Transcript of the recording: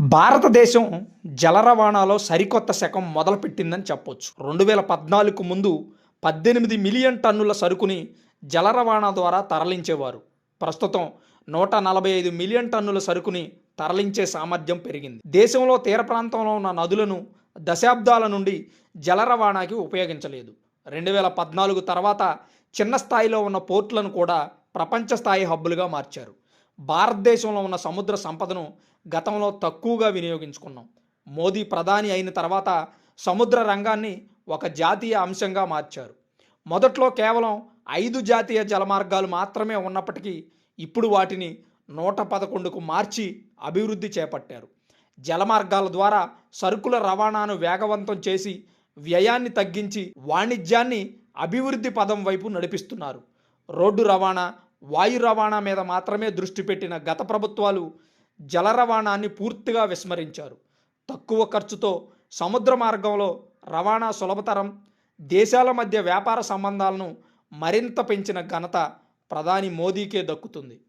భారతదేశం జల రవాణాలో సరికొత్త శకం మొదలుపెట్టిందని చెప్పొచ్చు. రెండు వేల పద్నాలుగు ముందు పద్దెనిమిది మిలియన్ టన్నుల సరుకుని జల రవాణా ద్వారా తరలించేవారు. ప్రస్తుతం నూట నలభై ఐదు మిలియన్ టన్నుల సరుకుని తరలించే సామర్థ్యం పెరిగింది. దేశంలో తీర ప్రాంతంలో ఉన్న నదులను దశాబ్దాల నుండి జల రవాణాకి ఉపయోగించలేదు. రెండు వేల పద్నాలుగు తర్వాత చిన్న స్థాయిలో ఉన్న పోర్టులను కూడా ప్రపంచ స్థాయి హబ్బులుగా మార్చారు. భారతదేశంలో ఉన్న సముద్ర సంపదను గతంలో తక్కువగా వినియోగించుకున్నాం. మోదీ ప్రధాని అయిన తర్వాత సముద్ర రంగాన్ని ఒక జాతీయ అంశంగా మార్చారు. మొదట్లో కేవలం ఐదు జాతీయ జలమార్గాలు మాత్రమే ఉన్నప్పటికీ ఇప్పుడు వాటిని నూట పదకొండుకు మార్చి అభివృద్ధి చేపట్టారు. జలమార్గాల ద్వారా సరుకుల రవాణాను వేగవంతం చేసి వ్యయాన్ని తగ్గించి వాణిజ్యాన్ని అభివృద్ధి పదం వైపు నడిపిస్తున్నారు. రోడ్డు రవాణా వాయు రవాణా మీద మాత్రమే దృష్టి పెట్టిన గత ప్రభుత్వాలు జల రవాణాన్ని పూర్తిగా విస్మరించారు. తక్కువ ఖర్చుతో సముద్ర మార్గంలో రవాణా సులభతరం దేశాల మధ్య వ్యాపార సంబంధాలను మరింత పెంచిన ఘనత ప్రధాని మోదీకే దక్కుతుంది.